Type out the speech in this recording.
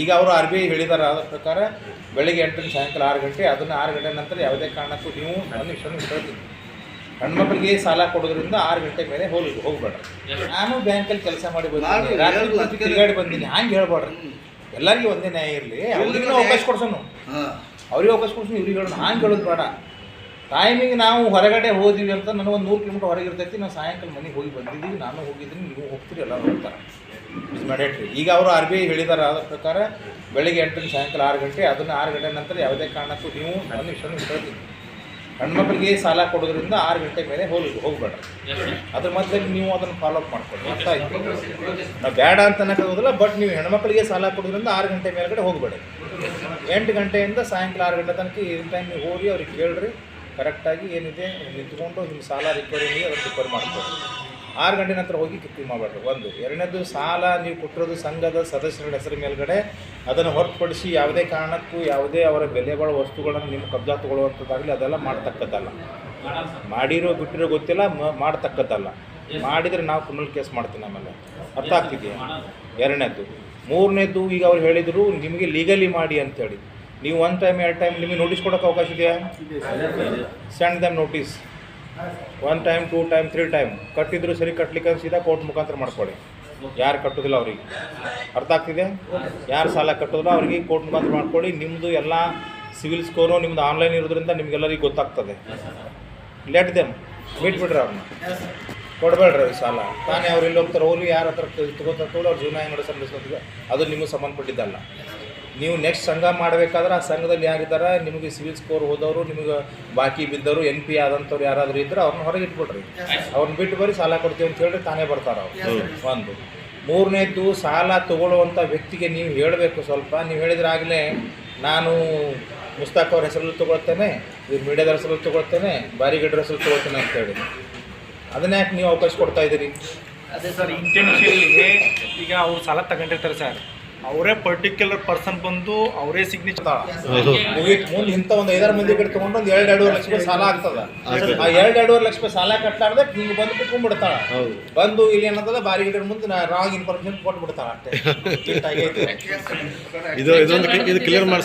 ಈಗ ಅವರು R B I ಹೇಳಿದಾರೆ ಅದ್ರ ಪ್ರಕಾರ ಬೆಳಿಗ್ಗೆ ಎಂಟರಿಂದ ಸಾಯಂಕಾಲ ಆರು ಗಂಟೆ ಅದನ್ನು ಆರು ಗಂಟೆ ನಂತರ ಯಾವುದೇ ಕಾರಣಕ್ಕೂ ನೀವು ನನ್ನ ಇಷ್ಟನ್ನು ಹೇಳ್ತೀನಿ ಹೆಣ್ಮಕ್ಳಿಗೆ ಸಾಲ ಕೊಡೋದ್ರಿಂದ ಆರು ಗಂಟೆ ಮೇಲೆ ಹೋಗಿ ಹೋಗ್ಬೇಡ್ರಿ ನಾನು ಬ್ಯಾಂಕಲ್ಲಿ ಕೆಲಸ ಮಾಡಿ ಬಂದಿದ್ದೀನಿ ರಾತ್ರಿ ತಿರುಗಾಡಿ ಬಂದೀನಿ ಹಂಗೆ ಹೇಳ್ಬೇಡ್ರಿ. ಎಲ್ಲರಿಗೂ ಒಂದೇ ನ್ಯಾಯ ಇರಲಿ ಅವ್ರಿಗೂ ಅವಕಾಶ ಕೊಡ್ಸೋನು. ಅವ್ರಿಗೆ ಅವಕಾಶ ಕೊಡ್ಸೋನು ಇವ್ರಿಗೆ ಹೇಳೋಣ ಹಂಗೆ ಹೇಳೋದು ಬೇಡ. ಟೈಮಿಗೆ ನಾವು ಹೊರಗಡೆ ಹೋದಿವಿ ಅಂತ ನನಗೆ ಒಂದು ನೂರು ಕಿಲೋಮೀಟರ್ ಹೊರಗೆ ಇರ್ತೈತಿ ನಾವು ಸಾಯಂಕಾಲ ಮನೆಗೆ ಹೋಗಿ ಬಂದಿದ್ದೀವಿ ನಾನು ಹೋಗಿದ್ದೀನಿ ನೀವು ಹೋಗ್ತೀರಿ ಎಲ್ಲ ಹೋಗ್ತಾರೆ. ಮಿಸ್ ಮಾಡಿಟ್ರಿ ಈಗ ಅವರು ಆರ್ ಬಿ ಐ ಹೇಳಿದಾರೆ ಅದ್ರ ಪ್ರಕಾರ ಬೆಳಿಗ್ಗೆ ಎಂಟರಿಂದ ಸಾಯಂಕಾಲ ಆರು ಗಂಟೆ ಅದನ್ನು ಆರು ಗಂಟೆ ನಂತರ ಯಾವುದೇ ಕಾರಣಕ್ಕೂ ನೀವು ನನ್ನ ವಿಷಯನೂ ಹೇಳ್ತೀನಿ ಹೆಣ್ಮಕ್ಳಿಗೆ ಸಾಲ ಕೊಡೋದ್ರಿಂದ ಆರು ಗಂಟೆ ಮೇಲೆ ಹೋಗಿ ಹೋಗ್ಬೇಡ್ರಿ ಅದ್ರ ಮಧ್ಯದಲ್ಲಿ ನೀವು ಅದನ್ನು ಫಾಲೋ ಅಪ್ ಮಾಡ್ಕೊಳ್ಳಿ ಅರ್ಥ ಆಯ್ತು. ನಾವು ಬೇಡ ಅಂತ ಅನ್ನೋಕ್ಕಾಗೋದಿಲ್ಲ ಬಟ್ ನೀವು ಹೆಣ್ಮಕ್ಳಿಗೆ ಸಾಲ ಕೊಡೋದ್ರಿಂದ ಆರು ಗಂಟೆ ಮೇಲ್ಗಡೆ ಹೋಗಬೇಡಿ. ಎಂಟು ಗಂಟೆಯಿಂದ ಸಾಯಂಕಾಲ ಆರು ಗಂಟೆ ತನಕ ಈ ಟೈಮ್ ನೀವು ಹೋಗಿ ಅವ್ರಿಗೆ ಕೇಳ್ರಿ. ಕರೆಕ್ಟಾಗಿ ಏನಿದೆ, ನಿಂತ್ಕೊಂಡು ನಿಮ್ಮ ಸಾಲ ಮಾಡಿ ಅದನ್ನು ರಿಕವರಿ ಮಾಡ್ಬೋದು ಆರು ಗಂಟೆ ನಂತರ ಹೋಗಿ ಕಿತ್ತಿ ಮಾಡಬೇಡ್ರಿ ಒಂದು, ಎರಡನೇದು ಸಾಲ ನೀವು ಕೊಟ್ಟಿರೋದು ಸಂಘದ ಸದಸ್ಯರ ಹೆಸರು ಮೇಲ್ಗಡೆ, ಅದನ್ನು ಹೊರತುಪಡಿಸಿ ಯಾವುದೇ ಕಾರಣಕ್ಕೂ ಯಾವುದೇ ಅವರ ಬೆಲೆ ಬಾಳೋ ವಸ್ತುಗಳನ್ನು ನಿಮ್ಮ ಕಬ್ಜಾ ತಗೊಳ್ಳುವಂಥದ್ದಾಗಲಿ ಅದೆಲ್ಲ ಮಾಡ್ತಕ್ಕದ್ದಲ್ಲ. ಮಾಡಿರೋ ಬಿಟ್ಟಿರೋ ಗೊತ್ತಿಲ್ಲ ಮಾಡ್ತಕ್ಕದ್ದಲ್ಲ. ಮಾಡಿದರೆ ನಾವು ಕ್ರಿಮಿನಲ್ ಕೇಸ್ ಮಾಡ್ತೀನಿ ಆಮೇಲೆ ಅರ್ಥ ಆಗ್ತಿದೆಯಾ? ಎರಡನೇದ್ದು ಮೂರನೇದ್ದು ಈಗ ಅವ್ರು ಹೇಳಿದರು, ನಿಮಗೆ ಲೀಗಲಿ ಮಾಡಿ ಅಂತೇಳಿ. ನೀವು ಒನ್ ಟೈಮ್ ಎರಡು ಟೈಮ್ ನಿಮಗೆ ನೋಟಿಸ್ ಕೊಡೋಕೆ ಅವಕಾಶ ಇದೆಯಾ? Send them notice one time two time three time ಕಟ್ಟಿದ್ರು ಸರಿ, ಕಟ್ಲಿಕ್ಕೆ ಸೀದಾ ಕೋರ್ಟ್ ಮುಖಾಂತರ ಮಾಡ್ಕೊಳ್ಳಿ. ಯಾರು ಕಟ್ಟೋದಿಲ್ಲ ಅವ್ರಿಗೆ. ಅರ್ಥ ಆಗ್ತಿದೆ? ಯಾರು ಸಾಲ ಕಟ್ಟೋದಿಲ್ಲ ಅವ್ರಿಗೆ ಕೋರ್ಟ್ ಮುಖಾಂತರ ಮಾಡ್ಕೊಳ್ಳಿ. ನಿಮ್ಮದು ಎಲ್ಲ ಸಿವಿಲ್ ಸ್ಕೋರು ನಿಮ್ದು ಆನ್ಲೈನ್ ಇರೋದ್ರಿಂದ ನಿಮಗೆಲ್ಲರಿಗೆ ಗೊತ್ತಾಗ್ತದೆ. ಲೆಟ್ ದೆಮ್ ಬಿಟ್ಬಿಡ್ರಿ ಅವ್ರನ್ನ. ಕೊಡಬೇಡ್ರಿ ಸಾಲ. ತಾನೇ ಅವ್ರು ಇಲ್ಲಿ ಹೋಗ್ತಾರೆ ಅವರು ಯಾರ ಹತ್ರ ತಗೋತಾರೆ ಅವ್ರು ಜೀವನ ಹೆಂಗೆ ನಡೆಸೋದು ಅದು ನಿಮಗೆ ಸಂಬಂಧಪಟ್ಟಿದ್ದಲ್ಲ. ನೀವು ನೆಕ್ಸ್ಟ್ ಸಂಘ ಮಾಡಬೇಕಾದ್ರೆ ಆ ಸಂಘದಲ್ಲಿ ಯಾರಿದ್ದಾರೆ? ನಿಮಗೆ ಸಿವಿಲ್ ಸ್ಕೋರ್ ಹೋದವರು ನಿಮಗೆ ಬಾಕಿ ಬಿದ್ದವರು ಎನ್ ಪಿ ಆದಂಥವ್ರು ಯಾರಾದರೂ ಇದ್ದರೆ ಅವ್ರನ್ನ ಹೊರಗೆ ಇಟ್ಬಿಡ್ರಿ. ಅವ್ರನ್ನ ಬಿಟ್ಟು ಬರೀ ಸಾಲ ಕೊಡ್ತೀವಿ ಅಂತ ಹೇಳಿ ತಾನೇ ಬರ್ತಾರೆ ಅವ್ರು. ಒಂದು. ಮೂರನೇದ್ದು ಸಾಲ ತಗೊಳ್ಳುವಂಥ ವ್ಯಕ್ತಿಗೆ ನೀವು ಹೇಳಬೇಕು ಸ್ವಲ್ಪ. ನೀವು ಹೇಳಿದ್ರಾಗಲೇ ನಾನು ಮುಸ್ತಾಕ್ ಅವ್ರ ಹೆಸರಲ್ಲಿ ತೊಗೊಳ್ತೇನೆ ಇವ್ರು ಮೀಡಿಯಾದ ಹೆಸರಲ್ಲಿ ತೊಗೊಳ್ತೇನೆ ಬಾರಿಗಡ್ರ ಹೆಸರಲ್ಲಿ ತೊಗೊಳ್ತೇನೆ ಅಂತ ಹೇಳಿ. ಅದನ್ನ ಯಾಕೆ ನೀವು ಅವಕಾಶ ಕೊಡ್ತಾ ಇದ್ದೀರಿ? ಅದೇ ಸರ್ ಇಂಟೆನ್ಷಿಯಲಿ ಈಗ ಅವ್ರು ಸಾಲ ತಗೊಂಡಿರ್ತಾರೆ ಸರ್. ಅವರೇ ಪರ್ಟಿಕ್ಯುಲರ್ ಪರ್ಸನ್ ಬಂದು ಅವರೇ ಸಿಗ್ನೇಚರ್ ಮುಂದೆ ಇಂತ ಒಂದು ಐದಾರು ಮಂದಿ ಕಡೆ ತೊಗೊಂಡು ಒಂದು ಎರಡು ಎರಡೂವರೆ ಲಕ್ಷ ರೂಪಾಯಿ ಸಾಲ ಆಗ್ತದ. ಆ ಎರಡು ಎರಡೂವರೆ ಲಕ್ಷ ರೂಪಾಯಿ ಸಾಲ ಕಟ್ಟಾರ್ದೆ ಹಿಂಗೆ ಬಂದು ಕುತ್ಕೊಂಡ್ಬಿಡ್ತಾಳ. ಬಂದು ಇಲ್ಲಿ ಏನಂತದ ಬಾರಿ ಗಿಡ ಮುಂದೆ ನಾ ರಾಂಗ್ ಇನ್ಫಾರ್ಮೇಶನ್ ಕೊಟ್ಬಿಡ್ತಾಳ ಅಷ್ಟೇ. ಇದು ಇದೊಂದು ಇದು ಕ್ಲಿಯರ್ ಮಾಡಿಸ್